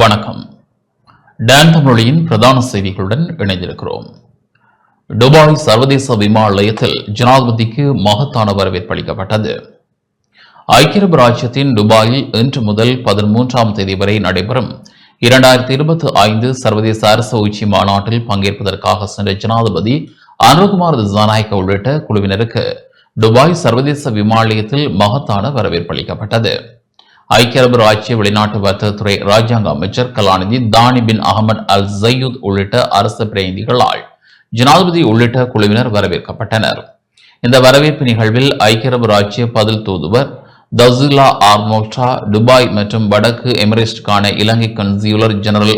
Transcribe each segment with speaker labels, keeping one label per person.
Speaker 1: வணக்கம். டான் தமிழொலியின் பிரதான செய்திகளுடன் இணைந்திருக்கிறோம். துபாய் சர்வதேச விமான நிலையத்தில் ஜனாதிபதிக்கு மகத்தான வரவேற்பு அளிக்கப்பட்டது. ஐக்கிய அரபு ராஜ்யத்தின் துபாயில் இன்று முதல் பதிமூன்றாம் தேதி வரை நடைபெறும் இரண்டாயிரத்தி இருபத்தி ஐந்து சர்வதேச அரசு உச்சி மாநாட்டில் பங்கேற்பதற்காக சென்ற ஜனாதிபதி அனுகுமார் திசாநாயக்க உள்ளிட்ட குழுவினருக்கு துபாய் சர்வதேச விமான நிலையத்தில் மகத்தான வரவேற்பு அளிக்கப்பட்டது. ஐக்கிய அரபு ராஜ்ய வெளிநாட்டு வர்த்தகத்துறை ராஜாங்க அமைச்சர் கலாநிதி தானி பின் அகமது அல் ஜயூத் உள்ளிட்ட அரசு பிரதிநிதிகளால் ஜனாதிபதி உள்ளிட்ட குழுவினர் வரவேற்கப்பட்டனர். இந்த வரவேற்பு நிகழ்வில் ஐக்கிய அரபு ராஜ்ய பதில் தூதுவர் தசுலா ஆர்மோட்டா துபாய் மற்றும் வடக்கு எமிரேஸ்டுக்கான இலங்கை கன்சியூலர் ஜெனரல்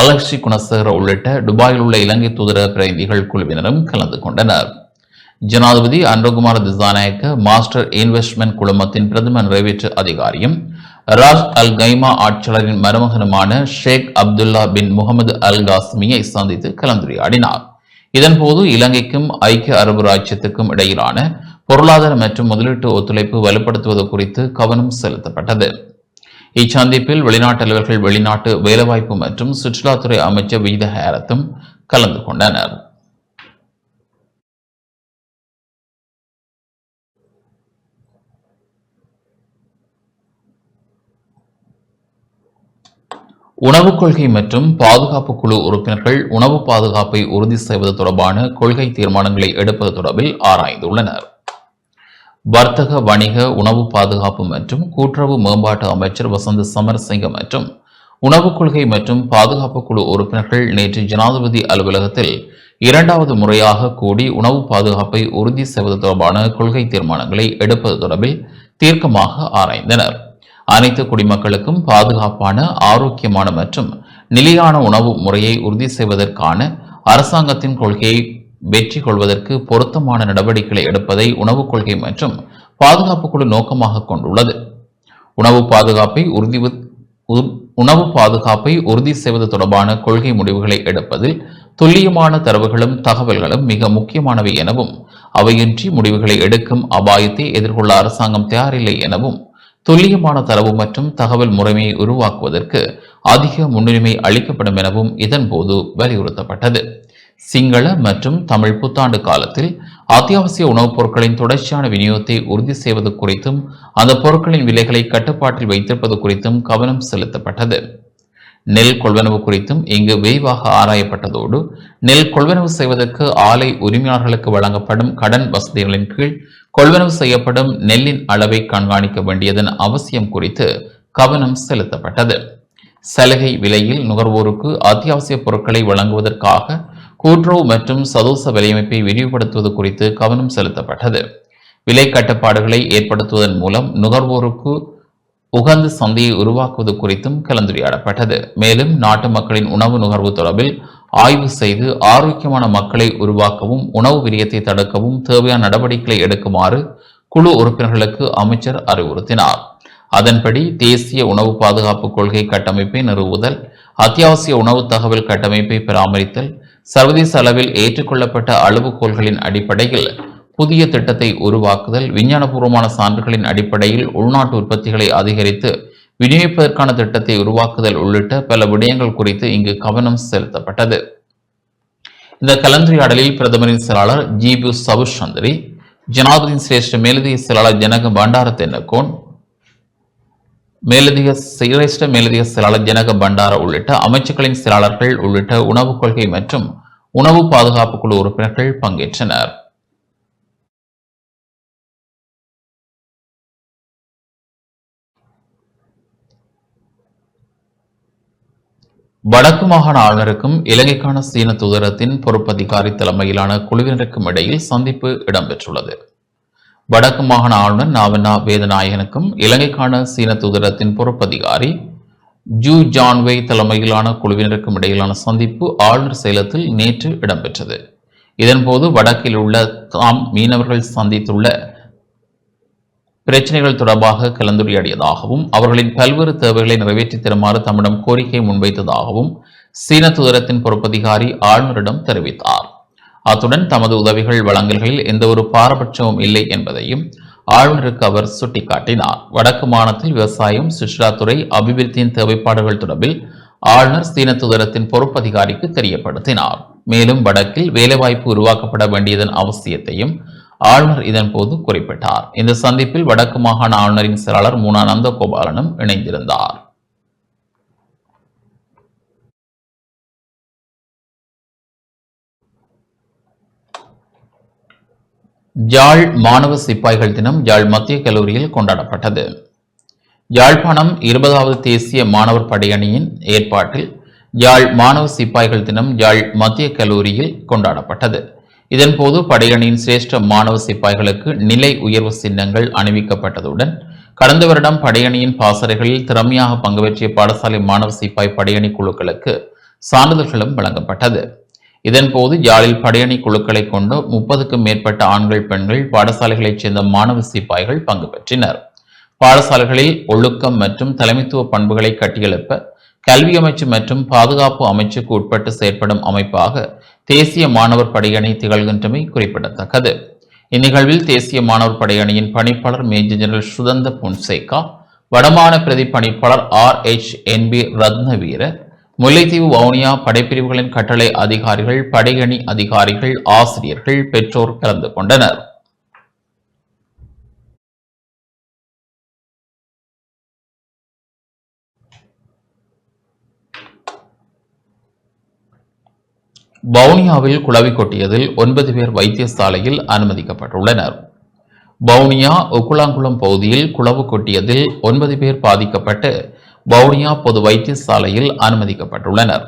Speaker 1: அலக்ஷி குணசேகர உள்ளிட்ட துபாயில் உள்ள இலங்கை தூதர பிரதிநிதிகள் குழுவினரும் கலந்து கொண்டனர். ஜனாதிபதி அன்பகுமார் திசாநாயக்க மாஸ்டர் இன்வெஸ்ட்மெண்ட் குழுமத்தின் பிரதம நிறைவேற்று அதிகாரியும் ராஜ் அல் கைமா ஆட்சியாளரின் மருமகனுமான ஷேக் அப்துல்லா பின் முகமது அல் காஸ்மியை சந்தித்து கலந்துரையாடினார். இதன்போது இலங்கைக்கும் ஐக்கிய அரபு ராஜ்யத்துக்கும் இடையிலான பொருளாதார மற்றும் முதலீட்டு ஒத்துழைப்பு வலுப்படுத்துவது குறித்து கவனம் செலுத்தப்பட்டது. இச்சந்திப்பில் வெளிநாட்டு அலுவலர்கள் வெளிநாட்டு வேலைவாய்ப்பு மற்றும் சுற்றுலாத்துறை அமைச்சர் விகித ஹேரத்தும் கலந்து கொண்டனர். உணவுக் கொள்கை மற்றும் பாதுகாப்பு குழு உறுப்பினர்கள் உணவு பாதுகாப்பை உறுதி செய்வது தொடர்பான கொள்கை தீர்மானங்களை எடுப்பது தொடர்பில் ஆராய்ந்துள்ளனர். வர்த்தக வணிக உணவு பாதுகாப்பு மற்றும் கூட்டுறவு மேம்பாட்டு அமைச்சர் வசந்த் சமரசிங்க மற்றும் உணவுக் கொள்கை மற்றும் பாதுகாப்பு குழு உறுப்பினர்கள் நேற்று ஜனாதிபதி அலுவலகத்தில் இரண்டாவது முறையாக கூடி உணவு பாதுகாப்பை உறுதி செய்வது தொடர்பான கொள்கை தீர்மானங்களை எடுப்பது தொடர்பில் தீர்க்கமாக ஆராய்ந்தனர். அனைத்து குடிமக்களுக்கும் பாதுகாப்பான ஆரோக்கியமான மற்றும் நிலையான உணவு முறையை உறுதி செய்வதற்கான அரசாங்கத்தின் கொள்கையை வெற்றி கொள்வதற்கு பொருத்தமான நடவடிக்கைகளை எடுப்பதை உணவுக் கொள்கை மற்றும் பாதுகாப்பு குழு நோக்கமாக கொண்டுள்ளது. உணவு பாதுகாப்பை உறுதி உணவு பாதுகாப்பை உறுதி செய்வது தொடர்பான கொள்கை முடிவுகளை எடுப்பதில் துல்லியமான தரவுகளும் தகவல்களும் மிக முக்கியமானவை எனவும் அவையின்றி முடிவுகளை எடுக்கும் அபாயத்தை எதிர்கொள்ள அரசாங்கம் தயாரில்லை எனவும் துல்லியமான தரவு மற்றும் தகவல் முறைமையை உருவாக்குவதற்கு அதிக முன்னுரிமை அளிக்கப்படும் எனவும் இதன்போது வலியுறுத்தப்பட்டது. சிங்கள மற்றும் தமிழ் புத்தாண்டு காலத்தில் அத்தியாவசிய உணவுப் பொருட்களின் தொடர்ச்சியான விநியோகத்தை உறுதி செய்வது குறித்தும் அந்த பொருட்களின் விலைகளை கட்டுப்பாட்டில் வைத்திருப்பது குறித்தும் கவனம் செலுத்தப்பட்டது. நெல் கொள்வனவு குறித்தும் இங்கு விரிவாக ஆராயப்பட்டதோடு நெல் கொள்வனவு செய்வதற்கு ஆலை உரிமையாளர்களுக்கு வழங்கப்படும் கடன் வசதிகளின் கீழ் கொள்வனவு செய்யப்படும் நெல்லின் அளவை கண்காணிக்க வேண்டியதன் அவசியம் குறித்து கவனம் செலுத்தப்பட்டது. சலுகை விலையில் நுகர்வோருக்கு அத்தியாவசிய பொருட்களை வழங்குவதற்காக கூட்டுறவு மற்றும் சதோச விலையமைப்பை விரிவுபடுத்துவது குறித்து கவனம் செலுத்தப்பட்டது. விலை கட்டுப்பாடுகளை ஏற்படுத்துவதன் மூலம் நுகர்வோருக்கு உகந்த சந்தையை உருவாக்குவது குறித்தும் கலந்துரையாடப்பட்டது. மேலும் நாட்டு மக்களின் உணவு நுகர்வு தொடர்பில் ஆய்வு செய்து ஆரோக்கியமான மக்களை உருவாக்கவும் உணவு விரியத்தை தடுக்கவும் தேவையான நடவடிக்கைகளை எடுக்குமாறு குழு உறுப்பினர்களுக்கு அமைச்சர் அறிவுறுத்தினார். அதன்படி தேசிய உணவு பாதுகாப்பு கொள்கை கட்டமைப்பை நிறுவுதல் அத்தியாவசிய உணவு தகவல் கட்டமைப்பை பராமரித்தல் சர்வதேச அளவில் ஏற்றுக்கொள்ளப்பட்ட அளவுகோல்களின் அடிப்படையில் புதிய திட்டத்தை உருவாக்குதல் விஞ்ஞானபூர்வமான சான்றுகளின் அடிப்படையில் உள்நாட்டு உற்பத்திகளை அதிகரித்து விநியோகிப்பதற்கான திட்டத்தை உருவாக்குதல் உள்ளிட்ட பல விடயங்கள் குறித்து இங்கு கவனம் செலுத்தப்பட்டது. இந்த கலந்துரையாடலில் பிரதமரின் செயலாளர் ஜிபு சபுஷ் சந்திரி ஜனாதிபதியின் சிரேஷ்ட மேலதிக செயலாளர் ஜனக பண்டார தென்னகோன் மேலதிக சிரேஷ்ட மேலதிக செயலாளர் ஜனக பண்டார உள்ளிட்ட அமைச்சுக்களின் செயலாளர்கள் உள்ளிட்ட உணவுக் கொள்கை மற்றும் உணவு பாதுகாப்பு குழு உறுப்பினர்கள் பங்கேற்றனர். வடக்கு மாகாண ஆளுநருக்கும் இலங்கைக்கான சீன தூதரத்தின் பொறுப்பதிகாரி தலைமையிலான குழுவினருக்கும் இடையில் சந்திப்பு இடம்பெற்றுள்ளது. வடக்கு மாகாண ஆளுநர் நாவனா வேதநாயகனுக்கும் இலங்கைக்கான சீன தூதரத்தின் பொறுப்பதிகாரி ஜூ ஜான்வே தலைமையிலான குழுவினருக்கும் இடையிலான சந்திப்பு ஆளுநர் சேலத்தில் நேற்று இடம்பெற்றது. இதன்போது வடக்கில் உள்ள தாம் மீனவர்கள் சந்தித்துள்ள பிரச்சனைகள் தொடர்பாக கலந்துரையாடியதாகவும் அவர்களின் பல்வேறு தேவைகளை நிறைவேற்றி தருமாறு தம்மிடம் கோரிக்கை முன்வைத்ததாகவும் சீன தூதரத்தின் பொறுப்பதிகாரி ஆளுநரிடம் தெரிவித்தார். அத்துடன் தமது உதவிகள் வழங்கல்களில் எந்த ஒரு பாரபட்சமும் இல்லை என்பதையும் ஆளுநருக்கு அவர் சுட்டிக்காட்டினார். வடக்கு மாநிலத்தில் விவசாயம் சுற்றுலாத்துறை அபிவிருத்தியின் தேவைப்பாடுகள் தொடர்பில் ஆளுநர் சீன தூதரத்தின் பொறுப்பதிகாரிக்கு தெரியப்படுத்தினார். மேலும் வடக்கில் வேலைவாய்ப்பு உருவாக்கப்பட வேண்டியதன் அவசியத்தையும் ஆளுநர் இதன்போது குறிப்பிட்டார். இந்த சந்திப்பில் வடக்கு மாகாண ஆளுநரின் செயலாளர் மூனா நந்தகோபாலனும் இணைந்திருந்தார். யாழ் மாணவ சிப்பாய்கள் தினம் யாழ் மத்திய கல்லூரியில் கொண்டாடப்பட்டது. யாழ்ப்பாணம் இருபதாவது தேசிய மாணவர் படையணியின் ஏற்பாட்டில் யாழ் மாணவ சிப்பாய்கள் தினம் யாழ் மத்திய கல்லூரியில் கொண்டாடப்பட்டது. இதன்போது படையணியின் சிரேஷ்ட மாணவ சிப்பாய்களுக்கு நிலை உயர்வு சின்னங்கள் அணிவிக்கப்பட்டதுடன் கடந்த வருடம் படையணியின் பாசறைகளில் திறமையாக பங்குபற்றிய பாடசாலை மாணவ சிப்பாய் படையணி குழுக்களுக்கு சான்றிதழ்களும் வழங்கப்பட்டது. இதன்போது யாழில் படையணி குழுக்களை கொண்டு முப்பதுக்கும் மேற்பட்ட ஆண்கள் பெண்கள் பாடசாலைகளைச் சேர்ந்த மாணவ சிப்பாய்கள் பங்கு பெற்றினர். பாடசாலைகளில் ஒழுக்கம் மற்றும் தலைமைத்துவ பண்புகளை கட்டியெழுப்ப கல்வி அமைச்சு மற்றும் பாதுகாப்பு அமைச்சுக்கு உட்பட்டு செயற்படும் அமைப்பாக தேசிய மாணவர் படையணி திகழ்கின்றமை குறிப்பிடத்தக்கது. இந்நிகழ்வில் தேசிய மாணவர் படையணியின் பணிப்பாளர் மேஜர் ஜெனரல் சுதந்த பொன்சேகா வடமான பிரதி பணிப்பாளர் R H N B Ratnaweera Mullaitivu Vavuniya படைப்பிரிவுகளின் கட்டளை அதிகாரிகள் படையணி அதிகாரிகள் ஆசிரியர்கள் பெற்றோர் கலந்து கொண்டனர். வவுனியாவில் குளவி கொட்டியதில் ஒன்பது பேர் வைத்தியசாலையில் அனுமதிக்கப்பட்டுள்ளனர். வவுனியா உக்குளாங்குளம் பகுதியில் குளவு கொட்டியதில் ஒன்பது பேர் பாதிக்கப்பட்டு வவுனியா பொது வைத்தியசாலையில் அனுமதிக்கப்பட்டுள்ளனர்.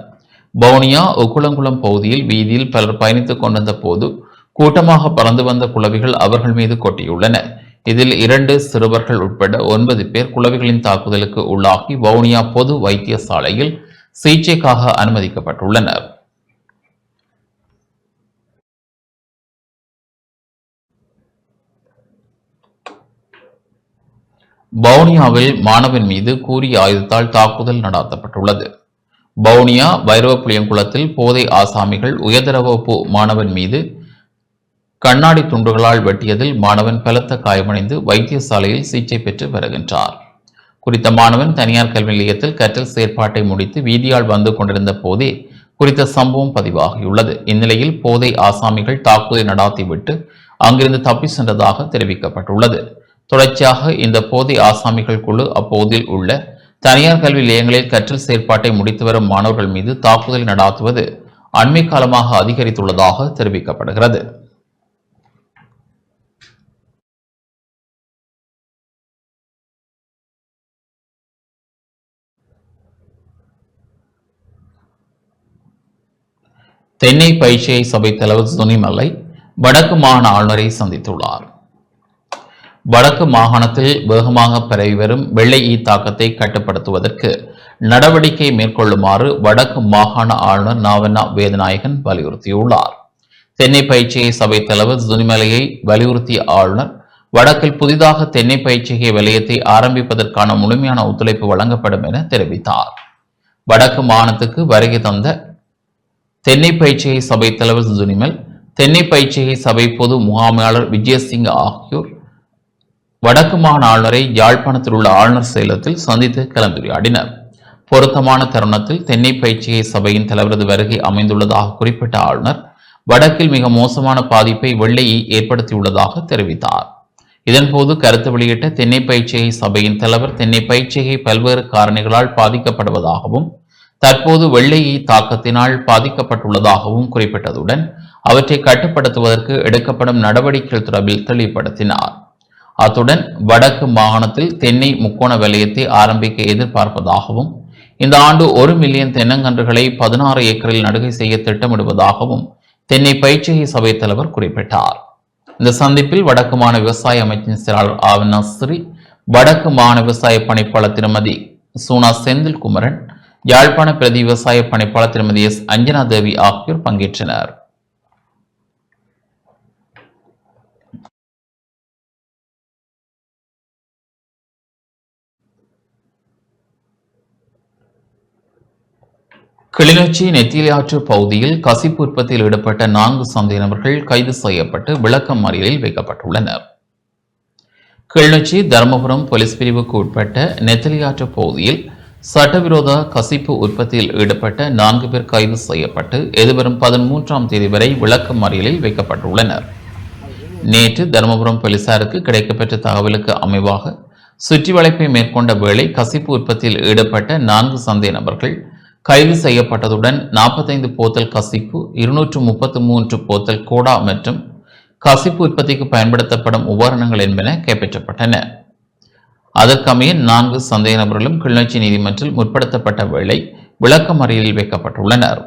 Speaker 1: வவுனியா உக்குளங்குளம் பகுதியில் வீதியில் பலர் பயணித்துக் கொண்டிருந்த போது கூட்டமாக பறந்து வந்த குளவிகள் அவர்கள் மீது கொட்டியுள்ளன. இதில் இரண்டு சிறுவர்கள் உட்பட ஒன்பது பேர் குளவிகளின் தாக்குதலுக்கு உள்ளாகி வவுனியா பொது வைத்தியசாலையில் சிகிச்சைக்காக அனுமதிக்கப்பட்டுள்ளனர். வவுனியாவில் மாணவன் மீது கூறிய ஆயுதத்தால் தாக்குதல் நடாத்தப்பட்டுள்ளது. வவுனியா வைரவப்புளியங்குளத்தில் போதை ஆசாமிகள் உயர்தர வகுப்பு மாணவன் மீது கண்ணாடி துண்டுகளால் வெட்டியதில் மாணவன் பலத்த காயமடைந்து வைத்தியசாலையில் சிகிச்சை பெற்று வருகின்றார். குறித்த மாணவன் தனியார் கல்வி நிலையத்தில் கற்றல் செயற்பாட்டை முடித்து வீதியால் வந்து கொண்டிருந்த போதே குறித்த சம்பவம் பதிவாகியுள்ளது. இந்நிலையில் போதை ஆசாமிகள் தாக்குதலை நடாத்திவிட்டு அங்கிருந்து தப்பி சென்றதாக தெரிவிக்கப்பட்டுள்ளது. தொடர்ச்சியாக இந்த போதை ஆசாமிகள் குழு அப்போதில் உள்ள தனியார் கல்வி நிலையங்களில் கற்றல் செயற்பாட்டை முடித்து வரும் மாணவர்கள் மீது தாக்குதல் நடாத்துவது அண்மை காலமாக அதிகரித்துள்ளதாக தெரிவிக்கப்படுகிறது. தென்னை பயிற்சியை சபை தலைவர் சுனிமலை வடக்கு மாகாண ஆளுநரை சந்தித்துள்ளார். வடக்கு மாகாணத்தில் வேகமாக பரவி வரும் வெள்ளை ஈ தாக்கத்தை கட்டுப்படுத்துவதற்கு நடவடிக்கை மேற்கொள்ளுமாறு வடக்கு மாகாண ஆளுநர் நாவண்ணா வேதநாயகன் வலியுறுத்தியுள்ளார். தென்னை பயிற்சியை சபை தலைவர் சுனிமலையை வலியுறுத்திய ஆளுநர் வடக்கில் புதிதாக தென்னை பயிற்சிகை வலயத்தை ஆரம்பிப்பதற்கான முழுமையான ஒத்துழைப்பு வழங்கப்படும் என தெரிவித்தார். வடக்கு மாகாணத்துக்கு வருகை தந்த தென்னை பயிற்சிகை சபை தலைவர் சுனிமல் தென்னை பயிற்சிகை சபை பொது முகாமையாளர் விஜயசிங் ஆகியோர் வடக்கு மாகாண ஆளுநரை யாழ்ப்பாணத்தில் உள்ள ஆளுநர் செயலகத்தில் சந்தித்து கலந்துரையாடினர். பொருத்தமான தருணத்தில் தென்னை பயிற்சியை சபையின் தலைவரது வருகை அமைந்துள்ளதாக குறிப்பிட்ட ஆளுநர் வடக்கில் மிக மோசமான பாதிப்பை வெள்ளையை ஏற்படுத்தியுள்ளதாக தெரிவித்தார். இதன்போது கருத்து வெளியிட்ட தென்னை பயிற்சிகை சபையின் தலைவர் தென்னை பயிற்சிகை பல்வேறு காரணிகளால் பாதிக்கப்படுவதாகவும் தற்போது வெள்ளையை தாக்கத்தினால் பாதிக்கப்பட்டுள்ளதாகவும் குறிப்பிட்டதுடன் அவற்றை கட்டுப்படுத்துவதற்கு எடுக்கப்படும் நடவடிக்கைகள் தொடர்பில் தெளிவுபடுத்தினார். அத்துடன் வடக்கு மாகாணத்தில் தென்னை முக்கோண வலயத்தை ஆரம்பிக்க எதிர்பார்ப்பதாகவும் இந்த ஆண்டு ஒரு மில்லியன் தென்னங்கன்றுகளை பதினாறு ஏக்கரில் நடுகை செய்ய திட்டமிடுவதாகவும் தென்னை பயிற்சிகை சபை தலைவர் குறிப்பிட்டார். இந்த சந்திப்பில் வடக்கு மாநில விவசாய அமைச்சின் செயலாளர் ஆவனா வடக்கு மாநில விவசாய பணிப்பாளர் திருமதி சூனா செந்தில் குமரன் யாழ்ப்பாண பிரதி விவசாய பணிப்பாளர் திருமதி எஸ் அஞ்சனா தேவி ஆகியோர் பங்கேற்றனர். கிளிநொச்சி நெத்திலியாற்று பகுதியில் கசிப்பு உற்பத்தியில் ஈடுபட்ட நான்கு சந்தேகநபர்கள் கைது செய்யப்பட்டு விளக்கம் மறியலில் வைக்கப்பட்டுள்ளனர். கிளிநொச்சி தருமபுரம் போலீஸ் பிரிவுக்கு உட்பட்ட நெத்திலியாற்று பகுதியில் சட்டவிரோத கசிப்பு உற்பத்தியில் ஈடுபட்ட நான்கு பேர் கைது செய்யப்பட்டு எதிர்வரும் பதிமூன்றாம் தேதி வரை விளக்கமறியலில் வைக்கப்பட்டுள்ளனர். நேற்று தருமபுரம் போலீசாருக்கு கிடைக்கப்பெற்ற தகவலுக்கு அமைவாக சுற்றி வளைப்பை மேற்கொண்ட வேளை கசிப்பு உற்பத்தியில் ஈடுபட்ட நான்கு சந்தேக நபர்கள் கைது செய்யப்பட்டதுடன் நாற்பத்தைந்து போத்தல் கசிப்பு இருநூற்று முப்பத்து மூன்று போத்தல் கோடா மற்றும் கசிப்பு உற்பத்திக்கு பயன்படுத்தப்படும் உபகரணங்கள் என்பன கைப்பற்றப்பட்டன. அதற்கமைய நான்கு சந்தேக நபர்களும் கிளிநொச்சி நீதிமன்றில் முற்படுத்தப்பட்ட வேளை விளக்கமறியலில் வைக்கப்பட்டுள்ளனர்.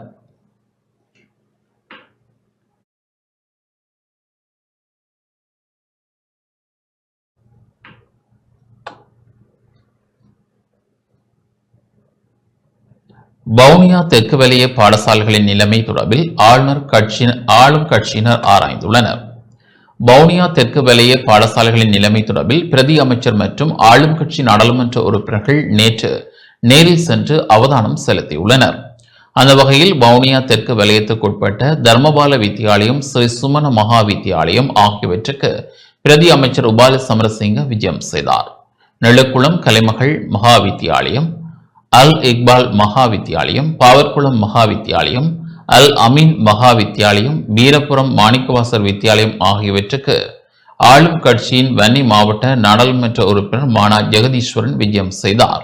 Speaker 1: வவுனியா தெற்கு வலய பாடசாலைகளின் நிலைமை தொடர்பில் ஆளுநர் கட்சி ஆளும் கட்சியினர் ஆராய்ந்துள்ளனர். வவுனியா தெற்கு வலய பாடசாலைகளின் நிலைமை தொடர்பில் பிரதி அமைச்சர் மற்றும் ஆளும் கட்சி நாடாளுமன்ற உறுப்பினர்கள் நேற்று நேரில் சென்று அவதானம் செலுத்தியுள்ளனர். அந்த வகையில் வவுனியா தெற்கு வலயத்துக்குட்பட்ட தர்மபால வித்தியாலயம் ஸ்ரீ சுமன மகா வித்தியாலயம் ஆகியவற்றுக்கு பிரதி அமைச்சர் உபால சமரசிங்க விஜயம் செய்தார். நெழுக்குளம் கலைமகள் மகா வித்தியாலயம் அல் இக்பால் மகா வித்தியாலயம் பாவர்குளம் மகா வித்தியாலயம் அல் அமீன் மகா வித்தியாலயம் வீரபுரம் மாணிக்கவாசர் வித்தியாலயம் ஆகியவற்றுக்கு ஆளும் கட்சியின் வன்னி மாவட்ட நாடாளுமன்ற உறுப்பினர் மானா ஜெகதீஸ்வரன் விஜயம் செய்தார்.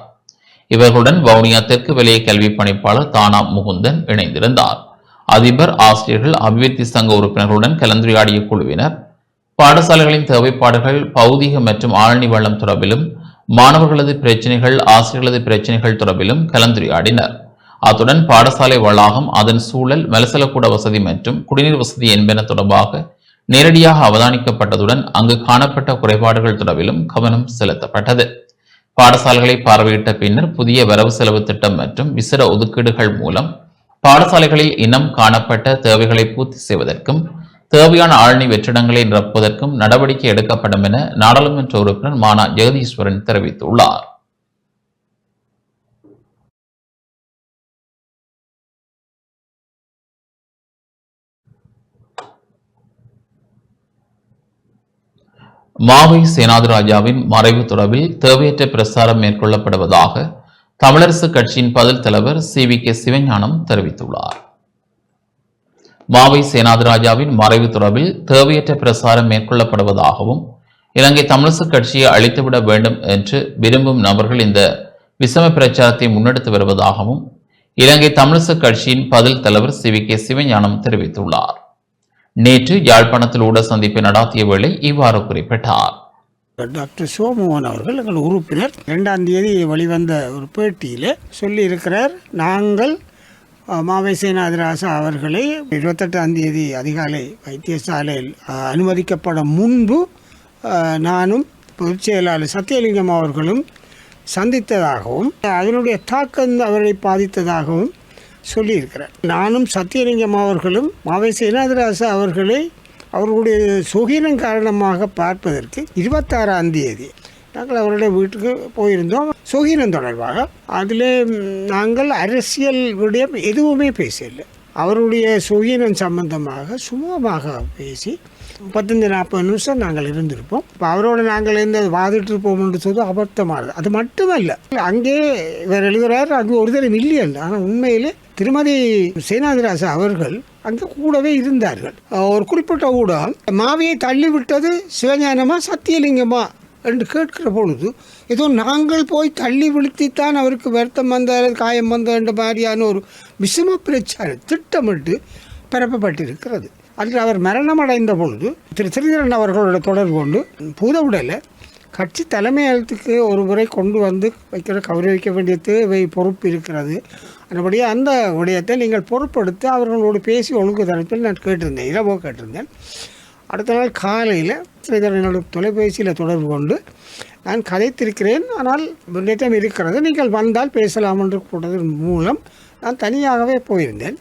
Speaker 1: இவர்களுடன் வவுனியா தெற்கு வலய கல்வி பணிப்பாளர் தானா முகுந்தன் இணைந்திருந்தார். அதிபர் ஆசிரியர்கள் அபிவிருத்தி சங்க உறுப்பினர்களுடன் கலந்துரையாடிய குழுவினர் பாடசாலைகளின் தேவைப்பாடுகள் பௌதிக மற்றும் ஆழ்நி வளம் தொடர்பிலும் மாணவர்களது பிரச்சனைகள் ஆசிரியர்களது பிரச்சனைகள் தொடர்பிலும் கலந்துரையாடினர். அத்துடன் பாடசாலை வளாகம் அதன் சூழல் மலசலக்கூட வசதி மற்றும் குடிநீர் வசதி என்பன தொடர்பாக நேரடியாக அவதானிக்கப்பட்டதுடன் அங்கு காணப்பட்ட குறைபாடுகள் தொடர்பிலும் கவனம் செலுத்தப்பட்டது. பாடசாலைகளை பார்வையிட்ட பின்னர் புதிய வரவு செலவு திட்டம் மற்றும் விசிற ஒதுக்கீடுகள் மூலம் பாடசாலைகளில் இனம் காணப்பட்ட தேவைகளை பூர்த்தி செய்வதற்கும் தேவையான ஆழ்நி வெற்றிடங்களை நிரப்புவதற்கும் நடவடிக்கை எடுக்கப்படும் என நாடாளுமன்ற உறுப்பினர் மானா ஜெகதீஸ்வரன் தெரிவித்துள்ளார். மாவை சேனாதிராஜாவின் மறைவு தொடர்பில் தேவையற்ற பிரசாரம் மேற்கொள்ளப்படுவதாக தமிழரசு கட்சியின் பதில் தலைவர் சி. வி. கே. சிவஞானம் தெரிவித்துள்ளார். மாவை சேனாதிராஜாவின் மறைவு தொடர்பில் தேவையற்ற பிரசாரம் மேற்கொள்ளப்படுவதாகவும் இலங்கை தமிழரசு கட்சியை அழித்துவிட வேண்டும் என்று விரும்பும் நபர்கள் இந்த விசம பிரச்சாரத்தை முன்னெடுத்து வருவதாகவும் இலங்கை தமிழரசு கட்சியின் பதில் தலைவர் சி வி கே சிவஞானம் தெரிவித்துள்ளார். நேற்று யாழ்ப்பாணத்தில் ஊட சந்திப்பை நடாத்திய வேளை இவ்வாறு குறிப்பிட்டார்.
Speaker 2: டாக்டர் சிவமோகன் அவர்கள் எங்கள் உறுப்பினர் ரெண்டாம் தேதி வெளிவந்த ஒரு பேட்டியில் சொல்லியிருக்கிறார் நாங்கள் மாவை சேனாதிராசா அவர்களை இருபத்தெட்டாம் தேதி அதிகாலை வைத்தியசாலையில் அனுமதிக்கப்படும் அனுமதிக்கப்பட முன்பு நானும் பொதுச் செயலாளர் சத்தியலிங்கம் அவர்களும் சந்தித்ததாகவும் அதனுடைய தாக்கம் அவரை பாதித்ததாகவும் சொல்லியிருக்கிறார். நானும் சத்தியலிங்கம் அவர்களும் மாவை சேனாதிராசா அவர்களை அவர்களுடைய சுகீனம் காரணமாக பார்ப்பதற்கு இருபத்தாறாம் தேதி நாங்கள் அவருடைய வீட்டுக்கு போயிருந்தோம். சுகீனம் தொடர்பாக அதில் நாங்கள் அரசியல் விடயம் எதுவுமே பேசவில்லை. அவருடைய சுகீனம் சம்பந்தமாக சுமூகமாக பேசி முப்பத்தஞ்சு நாற்பது நிமிஷம் நாங்கள் இருந்திருப்போம். இப்போ அவரோட நாங்கள் இருந்து வாதிட்டு இருப்போம்னு சொல்லி அபத்தமானது. அது மட்டுமல்ல அங்கே இவர் எழுதுகிறார் அங்கே ஒரு தரம் இல்லையல்ல. ஆனால் உண்மையிலே திருமதி சேனாதிராசா அவர்கள் அங்கே கூடவே இருந்தார்கள். ஒரு குறிப்பிட்ட ஊடகம் மாவியை தள்ளிவிட்டது சிவஞானமா சத்தியலிங்கமா? என்று கேட்கிற பொழுது ஏதோ நாங்கள் போய் தள்ளி விழுத்தித்தான் அவருக்கு வருத்தம் வந்தார் காயம் வந்தோம் என்ற மாதிரியான ஒரு விஷம பிரச்சாரம் திட்டமிட்டு பரப்பப்பட்டிருக்கிறது. அதில் அவர் மரணம் அடைந்த பொழுது திரு. ஸ்ரீதரன் அவர்களோட தொடர்பு கொண்டு பூதவுடலை கட்சி தலைமையகத்துக்கு ஒரு முறை கொண்டு வந்து வைக்கிற கௌரவிக்க வேண்டிய தேவை பொறுப்பு இருக்கிறது. அதுபடியே அந்த விடயத்தை நீங்கள் பொறுப்படுத்தி அவர்களோடு பேசி ஒழுங்கு தரப்பில் நான் கேட்டிருந்தேன் இரவோ கேட்டிருந்தேன். அடுத்த நாள் காலையில் என்னோட தொலைபேசியில் தொடர்பு கொண்டு நான் கதைத்திருக்கிறேன் ஆனால் முன்னேற்றம் இருக்கிறது. நீங்கள் வந்தால் பேசலாம் என்று கூட்டதன் மூலம் நான் தனியாகவே போயிருந்தேன்.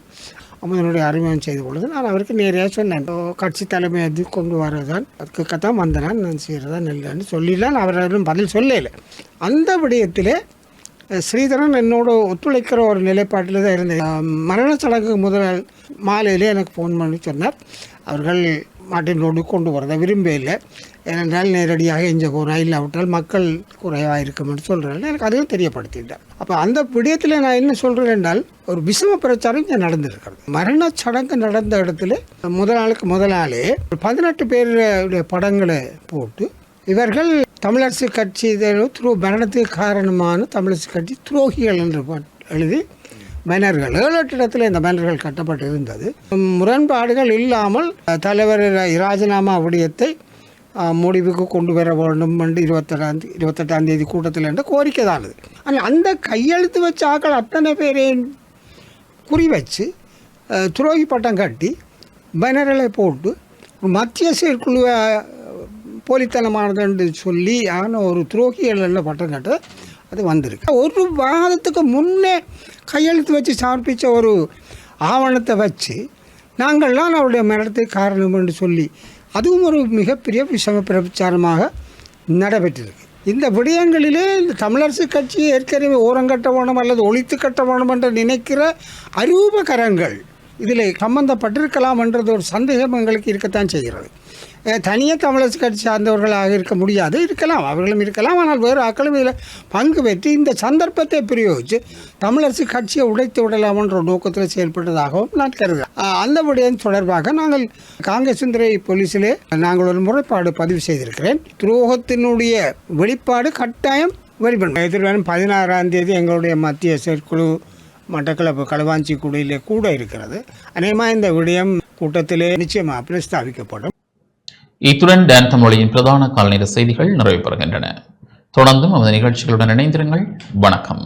Speaker 2: அமுதனுடைய அறிமுகம் செய்து கொள்வது நான் அவருக்கு நேரையாக சொன்னேன். "ஓ, கட்சி தலைமை அது கொண்டு வரதான் அதுக்குத்தான் வந்தேன் நான் செய்கிறதா இல்லைன்னு சொல்லிடலாம். அவர் யாரும் பதில் சொல்லலை. அந்த விடயத்திலே ஸ்ரீதரன் என்னோட ஒத்துழைக்கிற ஒரு நிலைப்பாட்டில் தான் இருந்தேன். மரண சடங்கு முதல் மாலையிலே எனக்கு ஃபோன் பண்ணி சொன்னார். அவர்கள் மாட்டின் ரோடு கொண்டு வரதை விரும்ப இல்லை. ஏனென்றால் நேரடியாக இங்கே ரயில் விட்டால் மக்கள் குறைவாக இருக்கும்னு சொல்கிறேன் எனக்கு அதுவும் தெரியப்படுத்திட்டேன் அப்போ அந்த விடயத்தில் நான் என்ன சொல்கிறேன் என்றால் ஒரு விஷம பிரச்சாரம் இங்கே நடந்திருக்கிறது. மரண சடங்கு நடந்த இடத்துல முதல் நாளுக்கு முதல் நாளே ஒரு பதினெட்டு பேருடைய படங்களை போட்டு இவர்கள் தமிழரசு கட்சி துரோ மரணத்துக்கு காரணமான தமிழரசு கட்சி துரோகிகள் என்று எழுதி மன்னர்கள் ஏழு எட்டு இடத்துல இந்த மன்னர்கள் கட்டப்பட்டு இருந்தது முரண்பாடுகள் இல்லாமல் தலைவர் ராஜினாமா விடயத்தை முடிவுக்கு கொண்டு வர வேண்டும் என்று இருபத்தெட்டாம் தே- இருபத்தெட்டாம் தேதி கூட்டத்தில் என்ற கோரிக்கை தான் அது ஆனால் அந்த கையெழுத்து வச்ச ஆக்கள் அத்தனை பேரையும் குறி வச்சு துரோகி பட்டம் கட்டி பேனர்களை போட்டு மத்திய செயற்குழுவை போலித்தனமானது என்று சொல்லி ஆன ஒரு துரோகிகள் பட்டம் கட்ட அது வந்திருக்கு. ஒரு வாரத்துக்கு முன்னே கையெழுத்து வச்சு சமர்ப்பித்த ஒரு ஆவணத்தை வச்சு நாங்கள்லாம் அவருடைய மரணத்துக்கு காரணம் என்று சொல்லி அதுவும் ஒரு மிகப்பெரிய விஷம பிரச்சாரமாக நடைபெற்றிருக்கு. இந்த விடயங்களிலே இந்த தமிழரசு கட்சி ஏற்கனவே ஓரங்கட்ட வேணும் அல்லது ஒழித்து கட்ட வேணும் என்று நினைக்கிற அரூபகரங்கள் இதில் சம்பந்தப்பட்டிருக்கலாம் என்றது ஒரு சந்தேகம் எங்களுக்கு இருக்கத்தான் செய்கிறது. தனியாக தமிழர் தமிழரசு கட்சி சார்ந்தவர்களாக இருக்க முடியாது. இருக்கலாம் அவர்களும் இருக்கலாம். ஆனால் வேறு ஆக்களும் இதில் பங்கு பெற்று இந்த சந்தர்ப்பத்தை பிரயோகித்து தமிழரசு கட்சியை உடைத்து விடலாம் என்ற நோக்கத்தில் செயல்பட்டதாகவும் நான் கருதுகிறேன். அந்த விடயம் தொடர்பாக நாங்கள் காங்கிரசுந்துறை போலீஸிலே நாங்கள் ஒரு முறைப்பாடு பதிவு செய்திருக்கிறேன். துரோகத்தினுடைய வெளிப்பாடு கட்டாயம் வெளிப்படும். எதிர்வரும் பதினாறாம் தேதி எங்களுடைய மத்திய செயற்குழு மட்டக்களப்பு களவாஞ்சி குடியிலே கூட இருக்கிறது. அநேகமாக இந்த விடயம் கூட்டத்திலே நிச்சயமாக பிரஸ்தாபிக்கப்படும்.
Speaker 1: இத்துடன் டான் தமிழின் பிரதான காலநேர செய்திகள் நிறைவு பெறுகின்றன தொடர்ந்தும் நமது நிகழ்ச்சிகளுடன் இணைந்திருங்கள். வணக்கம்.